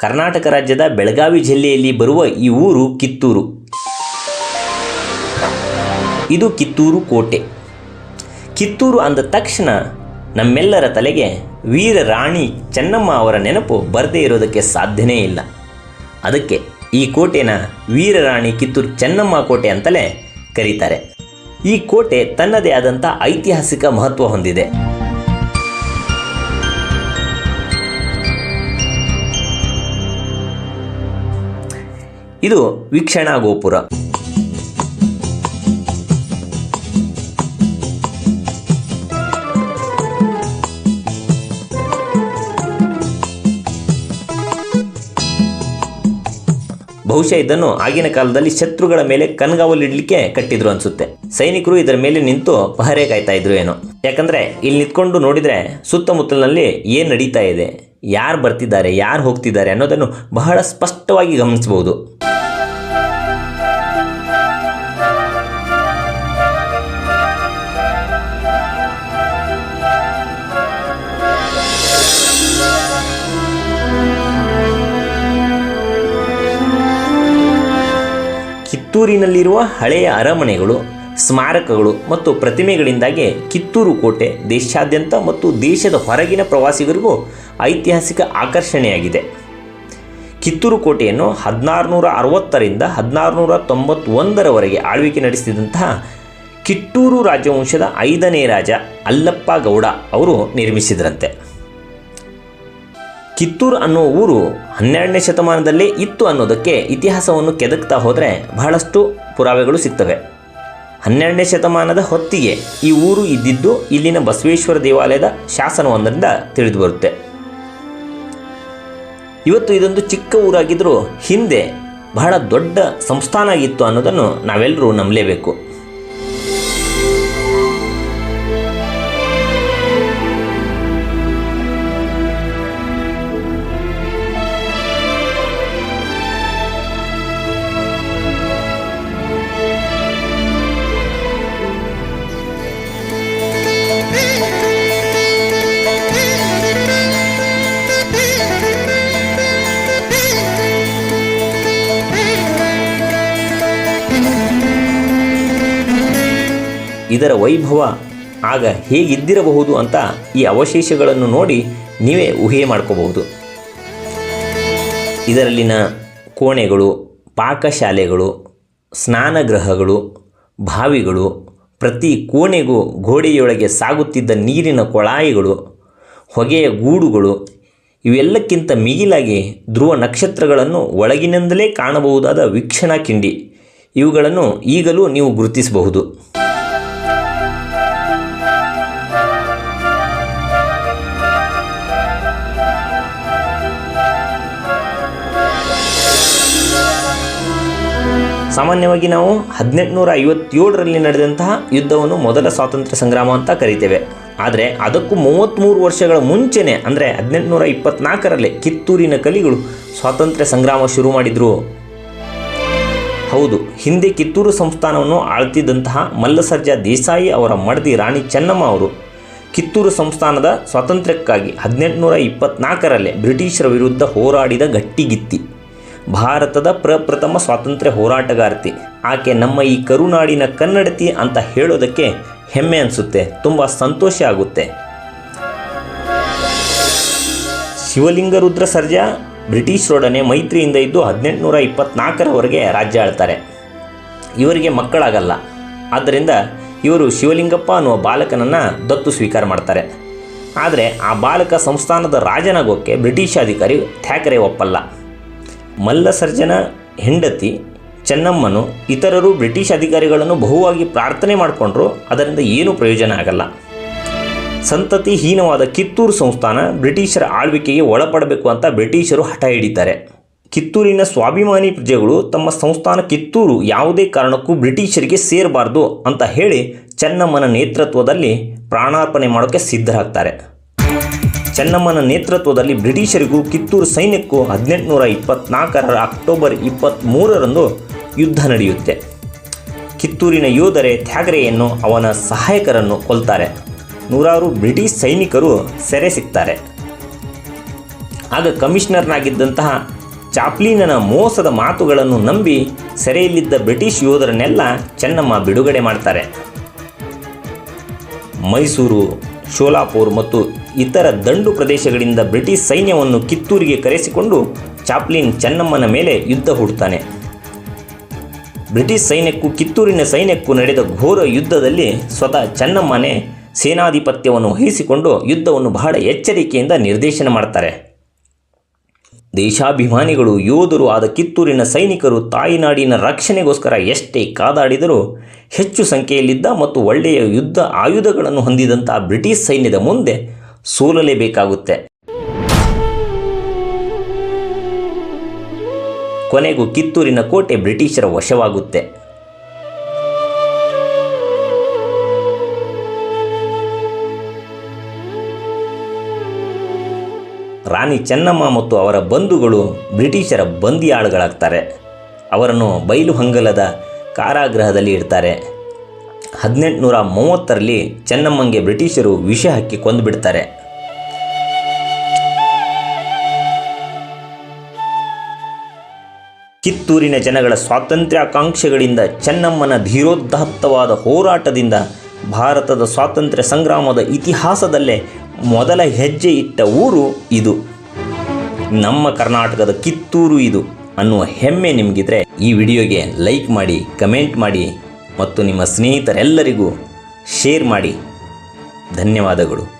ಕರ್ನಾಟಕ ರಾಜ್ಯದ ಬೆಳಗಾವಿ ಜಿಲ್ಲೆಯಲ್ಲಿ ಬರುವ ಈ ಊರು ಕಿತ್ತೂರು. ಇದು ಕಿತ್ತೂರು ಕೋಟೆ. ಕಿತ್ತೂರು ಅಂದ ತಕ್ಷಣ ನಮ್ಮೆಲ್ಲರ ತಲೆಗೆ ವೀರ ರಾಣಿ ಚೆನ್ನಮ್ಮ ಅವರ ನೆನಪು ಬರದೇ ಇರೋದಕ್ಕೆ ಸಾಧ್ಯನೇ ಇಲ್ಲ. ಅದಕ್ಕೆ ಈ ಕೋಟೆನ ವೀರರಾಣಿ ಕಿತ್ತೂರು ಚೆನ್ನಮ್ಮ ಕೋಟೆ ಅಂತಲೇ ಕರೀತಾರೆ. ಈ ಕೋಟೆ ತನ್ನದೇ ಆದಂಥ ಐತಿಹಾಸಿಕ ಮಹತ್ವ ಹೊಂದಿದೆ. ಇದು ವೀಕ್ಷಣಾ ಗೋಪುರ. ಬಹುಶಃ ಇದನ್ನು ಆಗಿನ ಕಾಲದಲ್ಲಿ ಶತ್ರುಗಳ ಮೇಲೆ ಕಣ್ಗಾವಲಿಡ್ಲಿಕ್ಕೆ ಕಟ್ಟಿದ್ರು ಅನ್ಸುತ್ತೆ. ಸೈನಿಕರು ಇದರ ಮೇಲೆ ನಿಂತು ಪಹರೆ ಕಾಯ್ತಾ ಇದ್ರು ಏನೋ. ಯಾಕಂದ್ರೆ ಇಲ್ಲಿ ನಿಂತ್ಕೊಂಡು ನೋಡಿದ್ರೆ ಸುತ್ತಮುತ್ತಲಿನಲ್ಲಿ ಏನ್ ನಡೀತಾ ಇದೆ, ಯಾರು ಬರ್ತಿದ್ದಾರೆ, ಯಾರು ಹೋಗ್ತಿದ್ದಾರೆ ಅನ್ನೋದನ್ನು ಬಹಳ ಸ್ಪಷ್ಟವಾಗಿ ಗಮನಿಸಬಹುದು ಕಿತ್ತೂರಿನಲ್ಲಿರುವ ಹಳೆಯ ಅರಮನೆಗಳು, ಸ್ಮಾರಕಗಳು ಮತ್ತು ಪ್ರತಿಮೆಗಳಿಂದಾಗಿ ಕಿತ್ತೂರು ಕೋಟೆ ದೇಶಾದ್ಯಂತ ಮತ್ತು ದೇಶದ ಹೊರಗಿನ ಪ್ರವಾಸಿಗರಿಗೂ ಐತಿಹಾಸಿಕ ಆಕರ್ಷಣೆಯಾಗಿದೆ. ಕಿತ್ತೂರು ಕೋಟೆಯನ್ನು ಹದಿನಾರುನೂರ ಅರವತ್ತರಿಂದ ಹದಿನಾರುನೂರ ತೊಂಬತ್ತೊಂದರವರೆಗೆ ಆಳ್ವಿಕೆ ನಡೆಸಿದಂತಹ ಕಿತ್ತೂರು ರಾಜವಂಶದ ಐದನೇ ರಾಜ ಅಲ್ಲಪ್ಪ ಗೌಡ ಅವರು ನಿರ್ಮಿಸಿದ್ರಂತೆ. ಕಿತ್ತೂರು ಅನ್ನೋ ಊರು ಹನ್ನೆರಡನೇ ಶತಮಾನದಲ್ಲಿ ಇತ್ತು ಅನ್ನೋದಕ್ಕೆ ಇತಿಹಾಸವನ್ನು ಕೆದಕ್ತಾ ಹೋದರೆ ಬಹಳಷ್ಟು ಪುರಾವೆಗಳು ಸಿಗ್ತವೆ. ಹನ್ನೆರಡನೇ ಶತಮಾನದ ಹೊತ್ತಿಗೆ ಈ ಊರು ಇದ್ದಿದ್ದು ಇಲ್ಲಿನ ಬಸವೇಶ್ವರ ದೇವಾಲಯದ ಶಾಸನವೊಂದರಿಂದ ತಿಳಿದು ಬರುತ್ತೆ ಇವತ್ತು ಇದೊಂದು ಚಿಕ್ಕ ಊರಾಗಿದ್ದರೂ ಹಿಂದೆ ಬಹಳ ದೊಡ್ಡ ಸಂಸ್ಥಾನ ಆಗಿತ್ತು ಅನ್ನೋದನ್ನು ನಾವೆಲ್ಲರೂ ನಂಬಲೇಬೇಕು. ಇದರ ವೈಭವ ಆಗ ಹೇಗಿದ್ದಿರಬಹುದು ಅಂತ ಈ ಅವಶೇಷಗಳನ್ನು ನೋಡಿ ನೀವೇ ಊಹೆ ಮಾಡ್ಕೋಬಹುದು. ಇದರಲ್ಲಿನ ಕೋಣೆಗಳು, ಪಾಕಶಾಲೆಗಳು, ಸ್ನಾನಗೃಹಗಳು, ಬಾವಿಗಳು, ಪ್ರತಿ ಕೋಣೆಗೂ ಗೋಡೆಯೊಳಗೆ ಸಾಗುತ್ತಿದ್ದ ನೀರಿನ ಕೊಳಾಯಿಗಳು, ಹೊಗೆಯ ಗೂಡುಗಳು, ಇವೆಲ್ಲಕ್ಕಿಂತ ಮಿಗಿಲಾಗಿ ಧ್ರುವ ನಕ್ಷತ್ರಗಳನ್ನು ಒಳಗಿನಿಂದಲೇ ಕಾಣಬಹುದಾದ ವೀಕ್ಷಣಾ ಕಿಂಡಿ. ಇವುಗಳನ್ನು ಈಗಲೂ ನೀವು ಗುರುತಿಸಬಹುದು. ಸಾಮಾನ್ಯವಾಗಿ ನಾವು ಹದಿನೆಂಟುನೂರ ಐವತ್ತೇಳರಲ್ಲಿ ನಡೆದಂತಹ ಯುದ್ಧವನ್ನು ಮೊದಲ ಸ್ವಾತಂತ್ರ್ಯ ಸಂಗ್ರಾಮ ಅಂತ ಕರಿತೇವೆ. ಆದರೆ ಅದಕ್ಕೂ ಮೂವತ್ತ್ಮೂರು ವರ್ಷಗಳ ಮುಂಚೆನೇ, ಅಂದರೆ ಹದಿನೆಂಟುನೂರ ಇಪ್ಪತ್ನಾಲ್ಕರಲ್ಲೇ ಕಿತ್ತೂರಿನ ಕಲಿಗಳು ಸ್ವಾತಂತ್ರ್ಯ ಸಂಗ್ರಾಮ ಶುರು ಮಾಡಿದರು. ಹೌದು, ಹಿಂದೆ ಕಿತ್ತೂರು ಸಂಸ್ಥಾನವನ್ನು ಆಳ್ತಿದ್ದಂತಹ ಮಲ್ಲಸರ್ಜ ದೇಸಾಯಿ ಅವರ ಮಡದಿ ರಾಣಿ ಚೆನ್ನಮ್ಮ ಅವರು ಕಿತ್ತೂರು ಸಂಸ್ಥಾನದ ಸ್ವಾತಂತ್ರ್ಯಕ್ಕಾಗಿ ಹದಿನೆಂಟುನೂರ ಇಪ್ಪತ್ನಾಲ್ಕರಲ್ಲೇ ಬ್ರಿಟಿಷರ ವಿರುದ್ಧ ಹೋರಾಡಿದ ಗಟ್ಟಿಗಿತ್ತಿ. ಭಾರತದ ಪ್ರಪ್ರಥಮ ಸ್ವಾತಂತ್ರ್ಯ ಹೋರಾಟಗಾರ್ತಿ. ಆಕೆ ನಮ್ಮ ಈ ಕರುನಾಡಿನ ಕನ್ನಡತಿ ಅಂತ ಹೇಳೋದಕ್ಕೆ ಹೆಮ್ಮೆ ಅನಿಸುತ್ತೆ, ತುಂಬ ಸಂತೋಷ ಆಗುತ್ತೆ. ಶಿವಲಿಂಗ ರುದ್ರ ಸರ್ಜಾ ಬ್ರಿಟಿಷರೊಡನೆ ಮೈತ್ರಿಯಿಂದ ಇದ್ದು ಹದಿನೆಂಟುನೂರ ಇಪ್ಪತ್ನಾಲ್ಕರವರೆಗೆ ರಾಜ್ಯ ಆಳ್ತಾರೆ. ಇವರಿಗೆ ಮಕ್ಕಳಾಗಲ್ಲ. ಆದ್ದರಿಂದ ಇವರು ಶಿವಲಿಂಗಪ್ಪ ಅನ್ನುವ ಬಾಲಕನನ್ನು ದತ್ತು ಸ್ವೀಕಾರ ಮಾಡ್ತಾರೆ. ಆದರೆ ಆ ಬಾಲಕ ಸಂಸ್ಥಾನದ ರಾಜನಾಗೋಕ್ಕೆ ಬ್ರಿಟಿಷ್ ಅಧಿಕಾರಿ ಥ್ಯಾಕರೆ ಒಪ್ಪಲ್ಲ. ಮಲ್ಲಸರ್ಜನ ಹೆಂಡತಿ ಚೆನ್ನಮ್ಮನು ಇತರರು ಬ್ರಿಟಿಷ್ ಅಧಿಕಾರಿಗಳನ್ನು ಬಹುವಾಗಿ ಪ್ರಾರ್ಥನೆ ಮಾಡಿಕೊಂಡ್ರು, ಅದರಿಂದ ಏನೂ ಪ್ರಯೋಜನ ಆಗಲ್ಲ. ಸಂತತಿ ಹೀನವಾದ ಕಿತ್ತೂರು ಸಂಸ್ಥಾನ ಬ್ರಿಟಿಷರ ಆಳ್ವಿಕೆಗೆ ಒಳಪಡಬೇಕು ಅಂತ ಬ್ರಿಟಿಷರು ಹಠ ಹಿಡಿತಾರೆ. ಕಿತ್ತೂರಿನ ಸ್ವಾಭಿಮಾನಿ ಪ್ರಜೆಗಳು ತಮ್ಮ ಸಂಸ್ಥಾನ ಕಿತ್ತೂರು ಯಾವುದೇ ಕಾರಣಕ್ಕೂ ಬ್ರಿಟಿಷರಿಗೆ ಸೇರಬಾರ್ದು ಅಂತ ಹೇಳಿ ಚೆನ್ನಮ್ಮನ ನೇತೃತ್ವದಲ್ಲಿ ಪ್ರಾಣಾರ್ಪಣೆ ಮಾಡೋಕ್ಕೆ ಸಿದ್ಧರಾಗ್ತಾರೆ. ಚೆನ್ನಮ್ಮನ ನೇತೃತ್ವದಲ್ಲಿ ಬ್ರಿಟಿಷರಿಗೂ ಕಿತ್ತೂರು ಸೈನ್ಯಕ್ಕೂ ಹದಿನೆಂಟುನೂರ ಇಪ್ಪತ್ನಾಲ್ಕರ ಅಕ್ಟೋಬರ್ ಇಪ್ಪತ್ತ್ಮೂರರಂದು ಯುದ್ಧ ನಡೆಯುತ್ತೆ. ಕಿತ್ತೂರಿನ ಯೋಧರೆ ತ್ಯಾಗರೆಯನ್ನು ಅವನ ಸಹಾಯಕರನ್ನು ಕೊಲ್ತಾರೆ. ನೂರಾರು ಬ್ರಿಟಿಷ್ ಸೈನಿಕರು ಸೆರೆ ಸಿಗ್ತಾರೆ ಆಗ ಕಮಿಷನರ್ನಾಗಿದ್ದಂತಹ ಚಾಪ್ಲಿನನ ಮೋಸದ ಮಾತುಗಳನ್ನು ನಂಬಿ ಸೆರೆಯಲ್ಲಿದ್ದ ಬ್ರಿಟಿಷ್ ಯೋಧರನ್ನೆಲ್ಲ ಚೆನ್ನಮ್ಮ ಬಿಡುಗಡೆ ಮಾಡ್ತಾರೆ. ಮೈಸೂರು ಶೋಲಾಪುರ್ ಮತ್ತು ಇತರ ದಂಡು ಪ್ರದೇಶಗಳಿಂದ ಬ್ರಿಟಿಷ್ ಸೈನ್ಯವನ್ನು ಕಿತ್ತೂರಿಗೆ ಕರೆಸಿಕೊಂಡು ಚಾಪ್ಲಿನ್ ಚೆನ್ನಮ್ಮನ ಮೇಲೆ ಯುದ್ಧ ಹೂಡ್ತಾನೆ ಬ್ರಿಟಿಷ್ ಸೈನ್ಯಕ್ಕೂ ಕಿತ್ತೂರಿನ ಸೈನ್ಯಕ್ಕೂ ನಡೆದ ಘೋರ ಯುದ್ಧದಲ್ಲಿ ಸ್ವತಃ ಚೆನ್ನಮ್ಮನೇ ಸೇನಾಧಿಪತ್ಯವನ್ನು ವಹಿಸಿಕೊಂಡು ಯುದ್ಧವನ್ನು ಬಹಳ ಎಚ್ಚರಿಕೆಯಿಂದ ನಿರ್ದೇಶನ ಮಾಡ್ತಾರೆ. ದೇಶಾಭಿಮಾನಿಗಳು, ಯೋಧರು ಆದ ಕಿತ್ತೂರಿನ ಸೈನಿಕರು ತಾಯಿನಾಡಿನ ರಕ್ಷಣೆಗೋಸ್ಕರ ಎಷ್ಟೇ ಕಾದಾಡಿದರೂ ಹೆಚ್ಚು ಸಂಖ್ಯೆಯಲ್ಲಿದ್ದ ಮತ್ತು ಒಳ್ಳೆಯ ಯುದ್ಧ ಆಯುಧಗಳನ್ನು ಹೊಂದಿದಂಥ ಬ್ರಿಟಿಷ್ ಸೈನ್ಯದ ಮುಂದೆ ಸೋಲಲೇಬೇಕಾಗುತ್ತೆ. ಕೊನೆಗೂ ಕಿತ್ತೂರಿನ ಕೋಟೆ ಬ್ರಿಟಿಷರ ವಶವಾಗುತ್ತೆ. ರಾಣಿ ಚೆನ್ನಮ್ಮ ಮತ್ತು ಅವರ ಬಂಧುಗಳು ಬ್ರಿಟಿಷರ ಬಂದಿಯಾಳುಗಳಾಗ್ತಾರೆ. ಅವರನ್ನು ಬಯಲು ಹಂಗಲದ ಕಾರಾಗೃಹದಲ್ಲಿ ಇಡ್ತಾರೆ. ಹದಿನೆಂಟುನೂರ ಮೂವತ್ತರಲ್ಲಿ ಚೆನ್ನಮ್ಮಂಗೆ ಬ್ರಿಟಿಷರು ವಿಷ ಹಾಕಿ ಕೊಂದುಬಿಡ್ತಾರೆ ಕಿತ್ತೂರಿನ ಜನಗಳ ಸ್ವಾತಂತ್ರ್ಯಾಕಾಂಕ್ಷೆಗಳಿಂದ ಚೆನ್ನಮ್ಮನ ಧೀರೋದಾತ್ತವಾದ ಹೋರಾಟದಿಂದ ಭಾರತದ ಸ್ವಾತಂತ್ರ್ಯ ಸಂಗ್ರಾಮದ ಇತಿಹಾಸದಲ್ಲೇ ಮೊದಲ ಹೆಜ್ಜೆ ಇಟ್ಟ ಊರು ಇದು. ನಮ್ಮ ಕರ್ನಾಟಕದ ಕಿತ್ತೂರು ಇದು ಅನ್ನುವ ಹೆಮ್ಮೆ ನಿಮಗಿದ್ರೆ ಈ ವಿಡಿಯೋಗೆ ಲೈಕ್ ಮಾಡಿ, ಕಮೆಂಟ್ ಮಾಡಿ ಮತ್ತು ನಿಮ್ಮ ಸ್ನೇಹಿತರೆಲ್ಲರಿಗೂ ಶೇರ್ ಮಾಡಿ. ಧನ್ಯವಾದಗಳು.